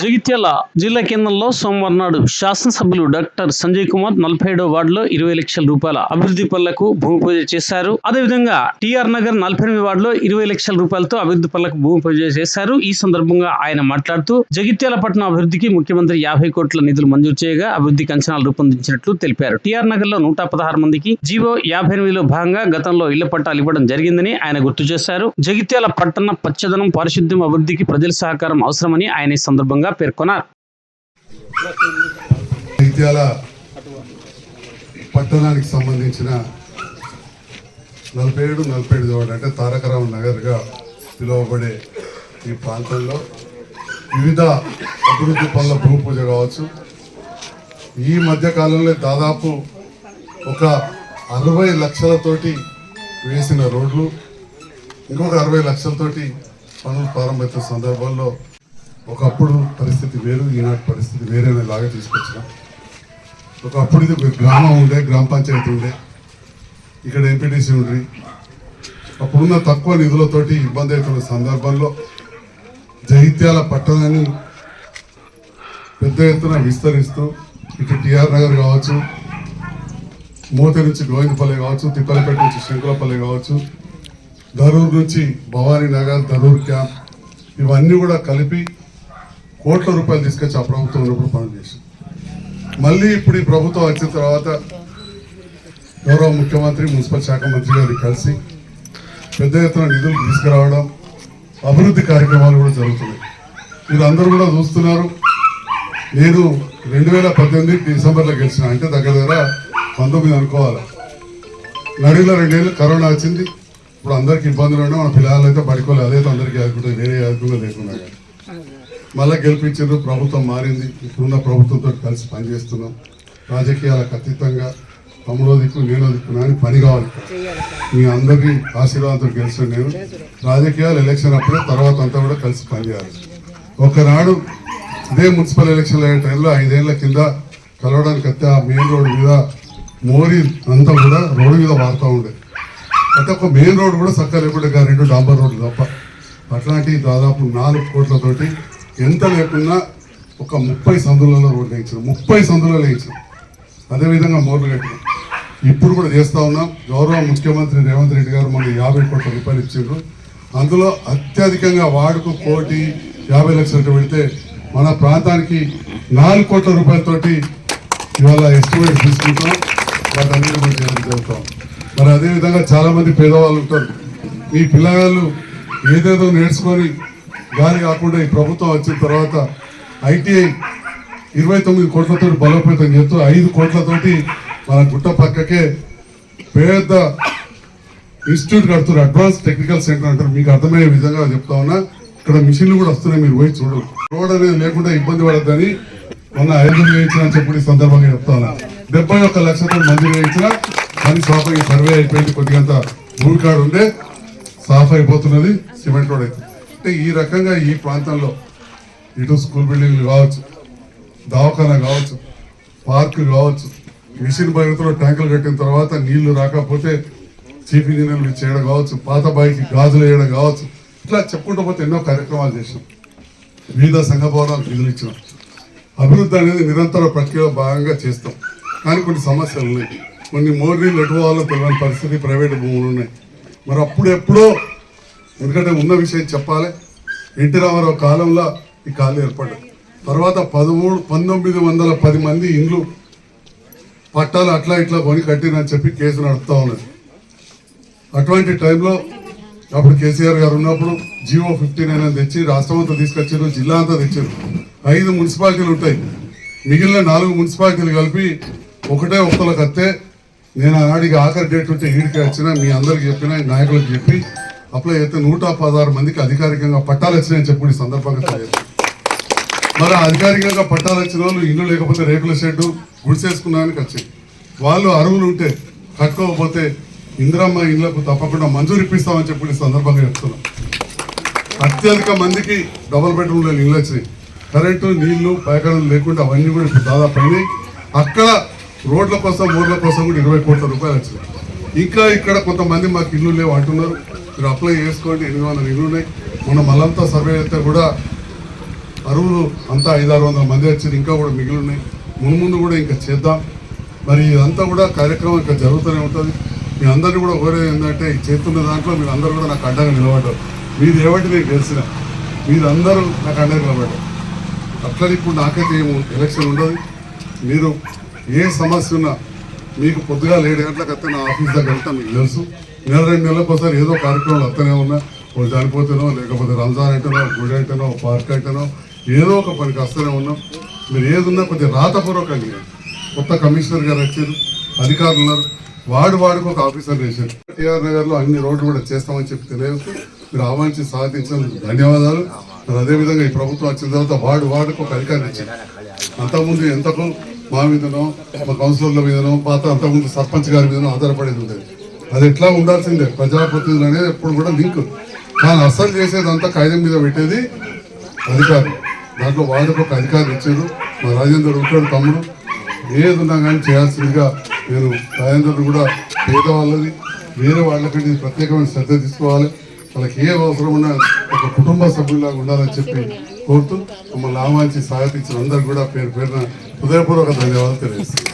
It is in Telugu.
జగిత్యాల జిల్లా కేంద్రంలో సోమవారం నాడు శాసనసభ్యులు డాక్టర్ సంజయ్ కుమార్ నలభై ఏడో వార్డులో ఇరవై లక్షల రూపాయల అభివృద్ధి పనులకు భూమి పూజ చేశారు. అదేవిధంగా టిఆర్ నగర్ నలభై ఎనిమిది వార్డులో ఇరవై లక్షల రూపాయలతో అభివృద్ధి పనులకు భూమి పూజ చేశారు. ఈ సందర్భంగా ఆయన మాట్లాడుతూ జగిత్యాల పట్టణ అభివృద్ధికి ముఖ్యమంత్రి యాభై కోట్ల నిధులు మంజూరు చేయగా అభివృద్ధికి అంచనాలు రూపొందించినట్లు తెలిపారు. టిఆర్ నగర్లో నూట పదహారు మందికి జీవో యాభై ఎనిమిదిలో భాగంగా గతంలో ఇళ్ళ పట్టాలు ఇవ్వడం జరిగిందని ఆయన గుర్తు చేశారు. జగిత్యాల పట్టణ పచ్చదనం పారిశుద్ధ్యం అభివృద్ధికి ప్రజల సహకారం అవసరమని ఆయన ఈ సందర్భంగా పేర్కొన్నారు. జగిత్యాల పట్టణానికి సంబంధించిన నలభై ఏడు నలభై ఏడు చోట అంటే తారకరామ నగర్గా పిలువబడే ఈ ప్రాంతంలో వివిధ అభివృద్ధి పనుల భూమి పూజ కావచ్చు. ఈ మధ్య కాలంలో దాదాపు ఒక అరవై లక్షలతోటి వేసిన రోడ్లు ఇంకొక అరవై లక్షలతోటి పనులు ప్రారంభించిన సందర్భంలో ఒకప్పుడు పరిస్థితి వేరు ఈనాటి పరిస్థితి వేరేనే లాగా తీసుకొచ్చినాం. ఒకప్పుడు ఇది ఒక గ్రామం ఉండే గ్రామ పంచాయతీ ఉండే. ఇక్కడ ఎంపీటీసీ ఉండ్రి. అప్పుడున్న తక్కువ నిధులతోటి ఇబ్బంది అవుతున్న సందర్భంలో జైత్యాల పట్టణాన్ని పెద్ద ఎత్తున విస్తరిస్తూ ఇటు టిఆర్ నగర్ కావచ్చు మూత నుంచి గోవిందపల్లి కావచ్చు తిప్పలపేట నుంచి శంకులపల్లి కావచ్చు ధరూర్ నుంచి భవానీ నగర్ ధరూర్ క్యాంప్ ఇవన్నీ కూడా కలిపి కోట్ల రూపాయలు తీసుకొచ్చి ఆ ప్రభుత్వం ఉన్నప్పుడు పనులు చేసింది. మళ్ళీ ఇప్పుడు ఈ ప్రభుత్వం వచ్చిన తర్వాత గౌరవ ముఖ్యమంత్రి మున్సిపల్ శాఖ మంత్రి గారిని కలిసి పెద్ద ఎత్తున నిధులు తీసుకురావడం అభివృద్ధి కార్యక్రమాలు కూడా జరుగుతున్నాయి. మీరు అందరూ కూడా చూస్తున్నారు. నేను రెండు వేల పద్దెనిమిది డిసెంబర్లో గెలిచిన అంటే దగ్గర దగ్గర పంతొమ్మిది అనుకోవాలి. నడిలో రెండేళ్ళు కరోనా వచ్చింది. ఇప్పుడు అందరికి ఇబ్బందులు ఉన్నాయి మన పిల్లలు అయితే పడుకోలేదు అదైతే అందరికీ ఆదుకుంటుంది వేరే ఆదుకున్నా లేకున్నా కానీ మళ్ళీ గెలిపించారు ప్రభుత్వం మారింది. ఇప్పుడున్న ప్రభుత్వంతో కలిసి పనిచేస్తున్నాం. రాజకీయాలకు అతీతంగా తమ్ముడో దిక్కు నేనో దిక్కు అని పని కావాలి. మీ అందరికీ ఆశీర్వాదంతో గెలిచిన నేను. రాజకీయాలు ఎలక్షన్ అప్పుడే తర్వాత అంతా కూడా కలిసి పనిచేయాలి. ఒకనాడు ఇదే మున్సిపల్ ఎలక్షన్ అయ్యే టైంలో ఐదేళ్ళ కింద కలవడానికి అయితే ఆ మెయిన్ రోడ్ మీద మోరీ అంతా కూడా రోడ్డు మీద వాడుతూ ఉండేది అయితే ఒక మెయిన్ రోడ్ కూడా చక్కగా లేకుండా రెండు డాంబర్ రోడ్లు తప్ప అట్లాంటి దాదాపు నాలుగు కోట్లతోటి ఎంత లేకున్నా ఒక ముప్పై సందులలో రోడ్లు వేయించారు. ముప్పై సందులలో వేయించారు. అదేవిధంగా మోర్లు కట్టినాం. ఇప్పుడు కూడా చేస్తా ఉన్నాం. గౌరవ ముఖ్యమంత్రి రేవంత్ రెడ్డి గారు మన యాభై కోట్ల రూపాయలు ఇచ్చిండ్రు. అందులో అత్యధికంగా వార్డుకు కోటి యాభై లక్షలకు పెడితే మన ప్రాంతానికి నాలుగు కోట్ల రూపాయలతోటి ఇవాళ ఎస్టిమేట్ తీసుకుంటాం. వాటన్నిటి గురించి జరుగుతాం. మరి అదేవిధంగా చాలామంది పేదవాళ్ళు ఉంటారు. మీ పిల్లగాళ్ళు ఏదేదో నేర్చుకొని గాలి కాకుండా ఈ ప్రభుత్వం వచ్చిన తర్వాత ఐటీఐ ఇరవై తొమ్మిది కోట్లతో బలోపేతం చేస్తూ ఐదు కోట్లతోటి మన గుట్ట పక్కకే పెద్ద ఇన్స్టిట్యూట్ కడుతున్నారు. అడ్వాన్స్ టెక్నికల్ సెంటర్ అంటారు. మీకు అర్థమయ్యే విధంగా చెప్తా ఉన్నా ఇక్కడ మిషన్లు కూడా వస్తున్నాయి. మీరు పోయి చూడు రోడ్ అనేది లేకుండా ఇబ్బంది పడద్దని మొన్న ఐదు వేయించిన అని చెప్పి సందర్భంగా చెప్తా ఉన్నా. డెబ్బై ఒక్క లక్షతో మంది వేయించిన పని సాఫ్ సర్వే అయిపోయింది. కొద్దిగంత భూమి కాడు ఉండే. సాఫ్ అయిపోతున్నది సిమెంట్ రోడ్ అయితే. అంటే ఈ రకంగా ఈ ప్రాంతంలో ఇటు స్కూల్ బిల్డింగ్లు కావచ్చు దవాఖానా కావచ్చు పార్కు కావచ్చు మిషన్ భగీరథలో ట్యాంకులు కట్టిన తర్వాత నీళ్ళు రాకపోతే చీఫ్ ఇంజనీర్లు చేయడం కావచ్చు పాత బాయికి గాజులు వేయడం కావచ్చు ఇట్లా చెప్పుకుంటూ పోతే ఎన్నో కార్యక్రమాలు చేసినాం. వివిధ సంఘ భవనాలకు నిధులు ఇచ్చినాం. అభివృద్ధి అనేది నిరంతర ప్రక్రియలో భాగంగా చేస్తాం. కానీ కొన్ని సమస్యలు ఉన్నాయి. కొన్ని మోర్నీళ్ళు ఎటు పోవాలో తెలియని పరిస్థితి ప్రైవేట్ భూములు ఉన్నాయి. మరి అప్పుడెప్పుడో ఎందుకంటే ఉన్న విషయం చెప్పాలి. ఎన్టీ రామారావు కాలంలో ఈ కాలు ఏర్పడ్డాయి తర్వాత పదమూడు పంతొమ్మిది వందల పది మంది ఇండ్లు పట్టాలు అట్లా ఇట్లా కొని కట్టినని చెప్పి కేసు నడుపుతా ఉన్నది. అటువంటి టైంలో అప్పుడు కేసీఆర్ గారు ఉన్నప్పుడు జియో ఫిఫ్టీ నైన్ అని తెచ్చి రాష్ట్రం అంతా తీసుకొచ్చారు జిల్లా అంతా తెచ్చారు ఐదు మున్సిపాలిటీలు ఉంటాయి. మిగిలిన నాలుగు మున్సిపాలిటీలు కలిపి ఒకటే ఒక్కలకు అత్తే నేను ఆడికి ఆఖరి డేట్ ఉంటే ఈడికి వచ్చిన మీ అందరికి చెప్పిన నాయకులకు చెప్పి అప్లై అయితే నూట పదహారు మందికి అధికారికంగా పట్టాలు వచ్చినాయని చెప్పి ఈ సందర్భంగా తెలియదు మరి అధికారికంగా పట్టాలు వచ్చిన వాళ్ళు ఇల్లు లేకపోతే రేకుల షెడ్డు గుడిసేసుకున్నానికి వచ్చింది వాళ్ళు అరువులు ఉంటే కట్టుకోకపోతే ఇందిరమ్మ ఇళ్ళకు తప్పకుండా మంజూరు ఇప్పిస్తామని చెప్పి ఈ సందర్భంగా చెప్తున్నాం. అత్యధిక మందికి డబుల్ బెడ్రూమ్లో ఇళ్ళు వచ్చినాయి. కరెంటు నీళ్ళు పైకడలు లేకుండా అవన్నీ కూడా దాదాపు అయినాయి. అక్కడ రోడ్ల కోసం ఊర్ల కోసం కూడా ఇరవై కోట్ల రూపాయలు వచ్చినాయి. ఇంకా ఇక్కడ కొంతమంది మాకు ఇల్లు లేవు అంటున్నారు. మీరు అప్లై చేసుకోండి ఎనిమిది వందల ఇల్లు ఉన్నాయి. మొన్న మళ్ళంతా సర్వే అయితే కూడా అరువులు అంతా ఐదారు వందల మంది వచ్చారు ఇంకా కూడా మిగిలి ఉన్నాయి. ముందు కూడా ఇంకా చేద్దాం. మరి ఇదంతా కూడా కార్యక్రమం ఇంకా జరుగుతూనే ఉంటుంది. మీ అందరినీ కూడా కోరేది ఏంటంటే చేస్తున్న దాంట్లో మీరు అందరూ కూడా నాకు అడ్డంగా నిలబడ్డారు. మీది ఏమిటి నేను గెలిచిన? మీరు అందరూ నాకు అండగా నిలబడ్డారు. అట్లా ఇప్పుడు నాకైతే ఏమో ఎలక్షన్ ఉండదు. మీరు ఏ సమస్య ఉన్నా మీకు పొద్దుగా ఏడు గంటలకు వస్తే నా ఆఫీస్ దగ్గర వెళ్తాను మీకు తెలుసు. నెల రెండు నెలలకు ఒకసారి ఏదో కార్యక్రమాలు వస్తూనే ఉన్నా. ఒక చనిపోతేనో లేకపోతే రంజాన్ అంటేనో గుడి అంటేనో పార్క్ అంటేనో ఏదో ఒక పనికి వస్తూనే ఉన్నాం. మీరు ఏది ఉన్నా కొద్దిగా రాతపూర్వకంగా కొత్త కమిషనర్ గారు వచ్చారు అధికారులు ఉన్నారు. వాడు వాడికి ఒక ఆఫీసర్ వేశారు టిఆర్ నగర్లో అన్ని రోడ్లు కూడా చేస్తామని చెప్పి తెలియదు. మీరు ఆహ్వానించి సాధించినందుకు ధన్యవాదాలు. మరి అదేవిధంగా ఈ ప్రభుత్వం వచ్చిన తర్వాత వాడు వాడికి ఒక అధికారం ఇచ్చింది అంతకుముందు ఎంతకు మా మీదనో మా కౌన్సిలర్ల మీదనో పాత అంతకుముందు సర్పంచ్ గారి మీదనో ఆధారపడేది ఉండేది. అది ఎట్లా ఉండాల్సిందే? ప్రజాప్రతినిధులు అనేది ఎప్పుడు కూడా లింక్. కానీ అసలు చేసేదంతా కాగితం మీద పెట్టేది అధికారులు. దాంట్లో వాళ్ళకు ఒక అధికారులు ఇచ్చారు. మా రాజేందర్ ఉంటాడు తమ్ముడు. ఏది ఉన్నా కానీ చేయాల్సిందిగా నేను రాజేందర్ కూడా పేదవాళ్ళది. వేరే వాళ్ళకంటే ప్రత్యేకమైన శ్రద్ధ తీసుకోవాలి. వాళ్ళకి ఏ అవసరం ఉన్నా ఒక కుటుంబ సభ్యులాగా ఉండాలని చెప్పి కోరుతూ మమ్మల్ని ఆహ్వానించి సాగతించిన అందరు కూడా పేరు పేరున హృదయపూర్వక ధన్యవాదాలు తెలియజేస్తున్నాను